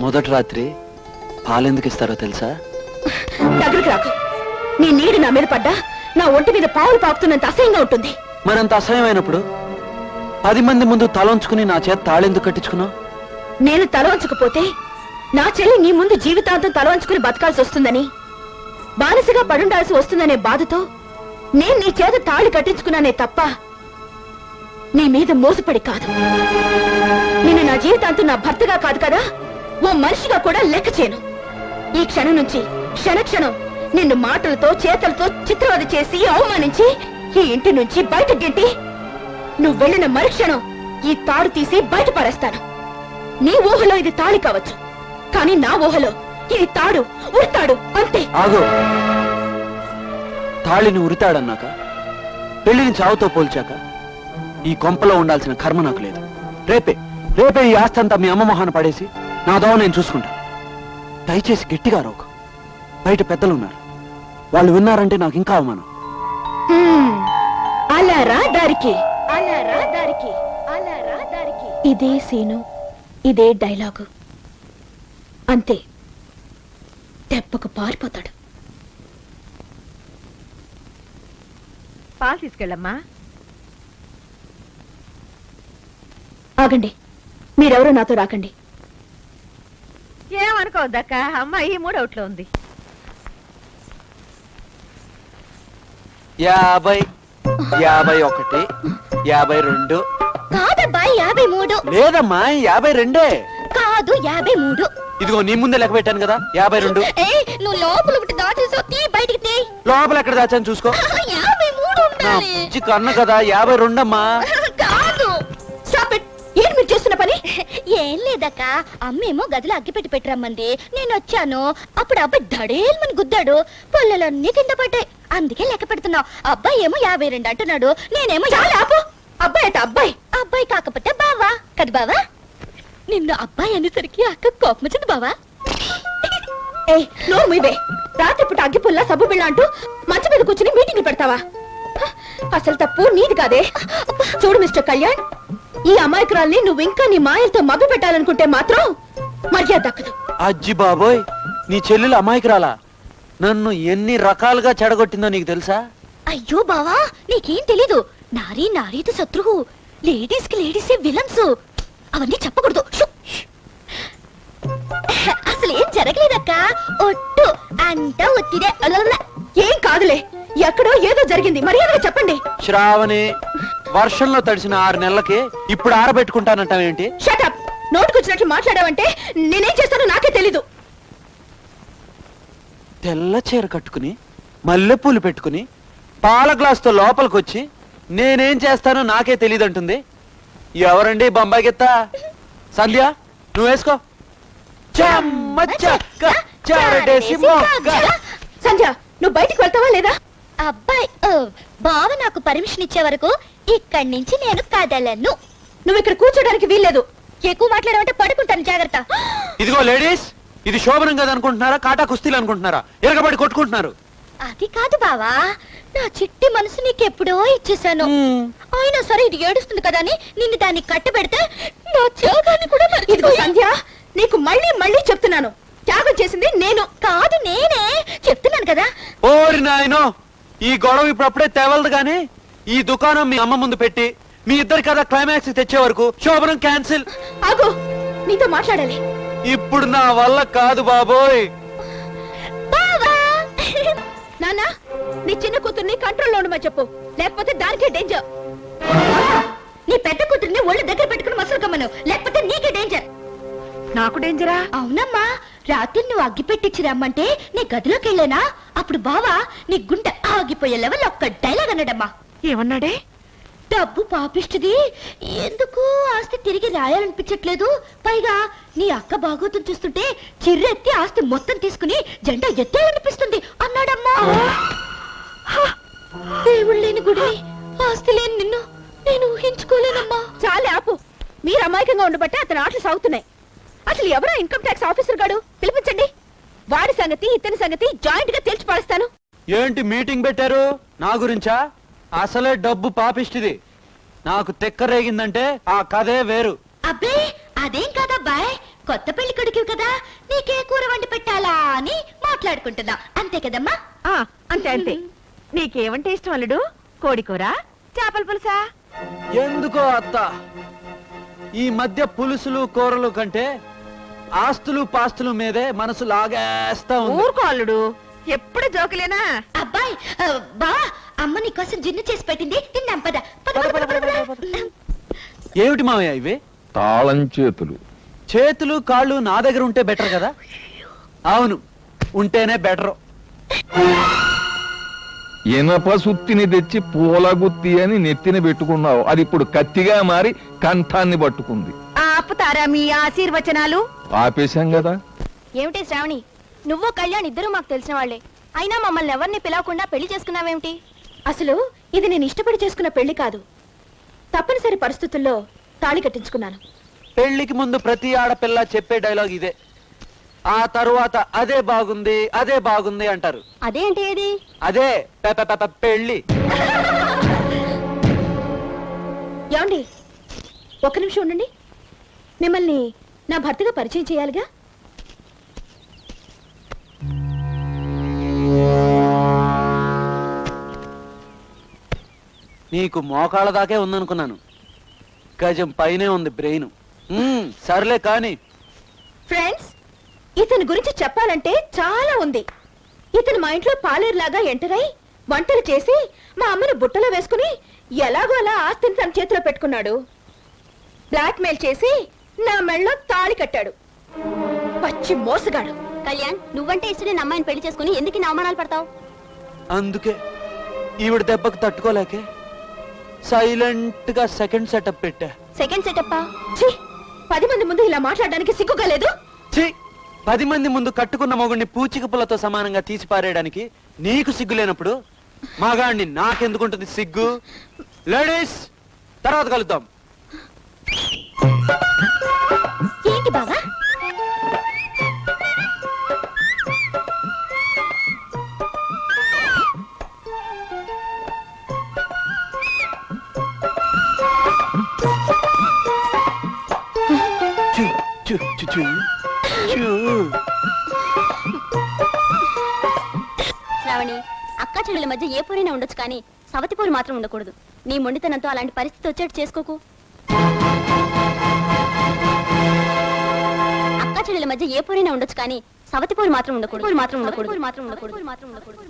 మొదటి రాత్రి పాలెందుకు ఇస్తారో తెలుసా? దగ్గరికి రాకు. నీ నీడు నా మీద పడ్డా నా ఒంటి మీద పావులు పాకుతున్నంత అసహ్యంగా ఉంటుంది. మరంత అసహ్యమైనప్పుడు పది మంది ముందు తలంచుకుని నా చేత తాళెందుకు కట్టించుకున్నావు? నేను తల వంచకపోతే నా చెల్లి నీ ముందు జీవితాంతం తల వంచుకుని బతకాల్సి వస్తుందని. వరుసగా పడుండాల్సి వస్తుందనే బాధతో నేను నీ చేత తాళి కట్టించుకున్నానే తప్ప నీ మీద మోసపడి కాదు. నిన్ను నా జీవితాంతం నా భర్తగా కాదు కదా? ఓ మనిషిగా కూడా లెక్క చేయను. ఈ క్షణం నుంచి క్షణ క్షణం నిన్ను మాటలతో చేతలతో చిత్రవద చేసి అవమానించి ఈ ఇంటి నుంచి బయట గెట్టి నువ్వు వెళ్ళిన మరుక్షణం ఈ తాడు తీసి బయటపడేస్తాను నీ ఊహలో ఇది తాళి కావచ్చు. కానీ నా ఊహలో ఇది తాడు ఉడతాడు అంతే. ఆగు. తాళిని ఉరితాడన్నాక పెళ్ళిని చావుతో పోల్చాక ఈ కొంపలో ఉండాల్సిన కర్మ నాకు లేదు. రేపే రేపే ఈ ఆస్తి అంతా మీ అమ్మ మొహాన పడేసి నా దోవ నేను చూసుకుంటా. దయచేసి గట్టిగా రోకు. బయట పెద్దలు ఉన్నారు. వాళ్ళు విన్నారంటే నాకు ఇంకా అవమానం. అలా రా దారికి. అలా రా దారికి. అలా రా దారికి. ఇదే సీను. ఇదే డైలాగు. అంతే. దెబ్బకు పారిపోతాడు. పాలు తీసుకెళ్ళమ్మా. ఆగండి. మీరెవరో నాతో రాకండి. ఏమనుకోవద్దక్క అమ్మాయి మూడవుట్లో ఉంది. యాభై యాభై ఒకటి యాభై రెండు. కాదబ్బాయి యాభై మూడు. లేదమ్మా యాభై రెండే. కాదు యాభై మూడు. ఇదిగో నీ ముందే లెక్క పెట్టాను కదా యాభై రెండు. నువ్వు లోపల ఒకటి దాచేసావు తీ బయటికి తీ. లోపల ఎక్కడ దాచాను చూసుకో. నా బుజ్జి కన్న కదా యాభై రెండమ్మా. కాదు. స్టాప్ ఇట్ ఏంటి మీరు చేస్తున్న పని? ఏం లేదక్క. అమ్మేమో గదిలో అగ్గిపెట్టి పెట్టరమ్మంది నేను వచ్చాను. అప్పుడు అబ్బాయి దడేల్మని గుద్దాడు. పొల్లలన్నీ కింద పడ్డాయి. అందుకే లెక్క పెడుతున్నావు. అబ్బాయి ఏమో యాభై రెండు అంటున్నాడు. నేనేమో చాలా ఆపు. అబ్బాయి అట అబ్బాయి. అబ్బాయి కాకపోతే బావా. కదా బావా? నిన్ను అబ్బాయి అనేసరికి అక్క కోపం వచ్చింది బావా. ఏ నోరు మీవే రాత్రిపూట అగ్గిపుల్ల సబ్బు బిళ్ళ అంటూ మంచం మీద కూర్చుని మీటింగ్లు పెడతావా? అసలు తప్పు నీది కాదే. చూడు మిస్టర్ కళ్యాణ్ ఈ అమాయకురాల్ని నువ్వు ఇంకా నీ మాయలతో మభ్య పెట్టాలనుకుంటే మాత్రం మర్యాద దక్కదు. అజ్జి బాబోయ్ నీ చెల్లెలు అమాయకురాలా? నన్ను ఎన్ని రకాలుగా చెడగొట్టిందో నీకు తెలుసా? అయ్యో బావా నీకేం తెలీదు. నారీ నారీది శత్రువు. లేడీస్కి లేడీసే విలన్స్. అవన్నీ చెప్పకూడదు! అసలు ఏం జరగలేదక్క. ఒట్టు అంతా అలల. ఏం కాదులే. ఎక్కడో ఏదో జరిగింది. మర్యాదగా చెప్పండి. శ్రావణి వర్షంలో తడిసిన ఆరు నెలలకి ఇప్పుడు ఆరబెట్టుకుంటానంటావేంటి షటప్ నోటుకొచ్చినట్లు మాట్లాడావంటే నేనేం చేస్తానో నాకే తెలీదు. తెల్ల చీర కట్టుకుని మల్లెపూలు పెట్టుకుని పాల గ్లాసుతో లోపలికొచ్చి నేనేం చేస్తానో నాకే తెలియదంటుంది ఎవరండి బొంబాయి గిత్త? సంధ్య నువ్వు వేసుకో. చెమ్మ చెక్క మొక్క. సంధ్య నువ్వు బయటికి వెళ్తావా లేదా? అబ్బాయి ఓ, బావ నాకు పర్మిషన్ ఇచ్చే వరకు ఇక్కడి నుంచి నేను కదలను. నువ్వు ఇక్కడ కూర్చోడానికి వీల్లేదు. ఎక్కువ మాట్లాడమంటే పడుకుంటాను జాగ్రత్త. ఇదిగో లేడీస్ ఇది శోభనం కదా అనుకుంటున్నారా కాటా కుస్తీలు అనుకుంటున్నారా? ఎరగబడి కొట్టుకుంటున్నారు. అది కాదు బావా నా చిట్టి మనసు నీకెప్పుడో ఇచ్చేసాను. అయినా సరే ఇది ఏడుస్తుంది కదా అని నిన్ను దాన్ని కట్టబెడితే నా త్యాగాన్ని కూడా ఇదిగో. సంధ్య నీకు మళ్ళీ మళ్ళీ చెప్తున్నాను. త్యాగం చేసింది నేను. కాదు నేనే చెప్తున్నాను కదా. ఓరి నాయనో ఈ గొడవ ఇప్పుడు అప్పుడే తేవలదు గాని ఈ దుకాణం మీ అమ్మ ముందు పెట్టి మీ ఇద్దరి కథ క్లైమాక్స్ తెచ్చే వరకు శోభనం క్యాన్సిల్ ఆగు నీతో మాట్లాడాలి. ఇప్పుడు నా వల్ల కాదు బాబోయ్. బావా! నాన్న నీ చిన్న కూతుర్ని కంట్రోల్లో ఉండమని చెప్పు. లేకపోతే దానికే డేంజర్ నీ పెద్ద కూతుర్ని ఒళ్ళు దగ్గర పెట్టుకుని మసలు కమ్మను లేకపోతే నీకే డేంజర్ నాకు డేంజరా అవునమ్మా రాత్రి నువ్వు అగ్గి పెట్టించి రమ్మంటే నీ గదిలోకి వెళ్ళానా అప్పుడు బావా నీ గుండె ఆగిపోయే లెవెల్ ఒక్క డైలాగ్ అన్నాడమ్మా. ఏమన్నాడే? డబ్బు పాపిస్తుంది ఎందుకు ఆస్తి తిరిగి రాయాలనిపించట్లేదు? పైగా నీ అక్క బాగోతం చూస్తుంటే చిర్రెత్తి ఆస్తి మొత్తం తీసుకుని జెండా ఎత్తేయాలనిపిస్తుంది అన్నాడమ్మా. దేవుడు లేని గుడిని ఆస్తి లేని నిన్ను నేను ఊహించుకోలేనమ్మా. చాలే ఆపు. మీరు అమాయకంగా ఉండబట్టే అతని ఆటలు సాగుతున్నాయి. అసలు ఎవరో ఇన్కమ్ ట్యాక్స్ ఆఫీసర్ గాడు? పిలిపించండి. వాడి సంగతి ఇతని సంగతి జాయింట్గా తేల్చి పడుస్తాను ఏంటి మీటింగ్ పెట్టారు? నా గురించా? అసలే డబ్బు పాపిష్టిది. నాకు తెక్కరేగిందంటే ఆ కథే వేరు. అబ్బే అదేం కాదబ్బాయ్ కొత్త పెళ్ళి కొడుకు కదా. నీకే కూర వండి పెట్టాలా అని మాట్లాడుకుంటున్నా. అంతే కదమ్మా? ఆ అంతే అంతే. నీకేమంటే ఇష్టం అల్లుడు? కోడి కూర చేపల పులుసా? ఎందుకో అత్త? ఈ మధ్య పులుసులు కూరలు కంటే ఆస్తులు పాస్తులు మీదే మనసు లాగేస్తా ఉంది. ఊరుకో అల్లుడు. ఎప్పుడు జోకులేనా? అబ్బాయ్ బా అమ్మ నీకోసం జిన్ను చేసి పెట్టింది. తిన్నాం పద. పద, పద, పద, పద, పద. ఏమిటి మావయ్య ఇవి? తాళం చేతులు. చేతులు కాళ్ళు నా దగ్గర ఉంటే బెటర్ కదా? అవును ఉంటేనే బెటర్. ఇనప సుత్తిని తెచ్చి పూలగుత్తి అని నెత్తిన పెట్టుకున్నావు. అది ఇప్పుడు కత్తిగా మారి కంఠాన్ని పట్టుకుంది. ఆపుతారా మీ ఆశీర్వచనాలు? ఆపేశాం కదా. ఏమిటి శ్రావణి? నువ్వు కళ్యాణ్ ఇద్దరు మాకు తెలిసిన వాళ్ళే. అయినా మమ్మల్ని ఎవరిని పిలవకుండా పెళ్ళి చేసుకున్నావేమిటి? అసలు ఇది నేను ఇష్టపడి చేసుకున్న పెళ్ళి కాదు. తప్పనిసరి పరిస్థితుల్లో తాళి కట్టించుకున్నాను. పెళ్ళికి ముందు ప్రతి ఆడపిల్ల చెప్పే డైలాగ్ ఇదే. ఆ తరువాత అదే బాగుంది అదే బాగుంది అంటారు. అదేంటి ఏది? అదే పె- పె- పె- పె- పెళ్ళి. ఏమండి? ఒక్క నిమిషం ఉండండి. మిమ్మల్ని నా భర్తగా పరిచయం చేయాలిగా? నీకు మోకాళ్ళ దాకే ఉందనుకున్నాను. గజం పైనే ఉంది బ్రెయిన్. సర్లే కాని. ఫ్రెండ్స్ ఇతని గురించి చెప్పాలంటే చాలా ఉంది. ఇతను మా ఇంట్లో పాలేరులాగా ఎంటర్ అయి వంటలు చేసి మా అమ్మని బుట్టలో వేసుకుని ఎలాగో అలా ఆస్తిని తన చేతిలో పెట్టుకున్నాడు. బ్లాక్ మెయిల్ చేసి నా మెళ్ళలో తాళి కట్టాడు. పచ్చి మోసగాడు. కళ్యాణ్ నువ్వంటే ఇష్టం అమ్మాయిని పెళ్ళి చేసుకుని ఎందుకు అవమానాలు పడతావు? అందుకే ఈవిడ దెబ్బకు తట్టుకోలేకే సైలెంట్గా సెకండ్ సెటప్ పెట్టా. సెకండ్ సెటప్ ఛీ! పది మంది ముందు ఇలా మాట్లాడడానికి సిగ్గుగా లేదు? ఛీ! పది మంది ముందు కట్టుకున్న మొగుడిని పూచిక పుల్లతో సమానంగా తీసి పారేయడానికి నీకు సిగ్గు లేనప్పుడు మగాడిని నాకెందుకుంటుంది సిగ్గు? లేడీస్ తర్వాత కలుద్దాం. చూ, చూ. శ్రావణి అక్క చెల్లెల మధ్య ఏ పూరైనా ఉండొచ్చు కానీ సవతి పూరి మాత్రం ఉండకూడదు. నీ మొండితనంతో అలాంటి పరిస్థితి వచ్చేట్టు చేసుకోకు. అక్క చెల్లెల మధ్య ఏ పూరైనా ఉండొచ్చు కానీ సవతి పూరి మాత్రం ఉండకూడదు. పూరి మాత్రం ఉండకూడదు. పూరి మాత్రం ఉండకూడదు మాత్రం ఉండకూడదు.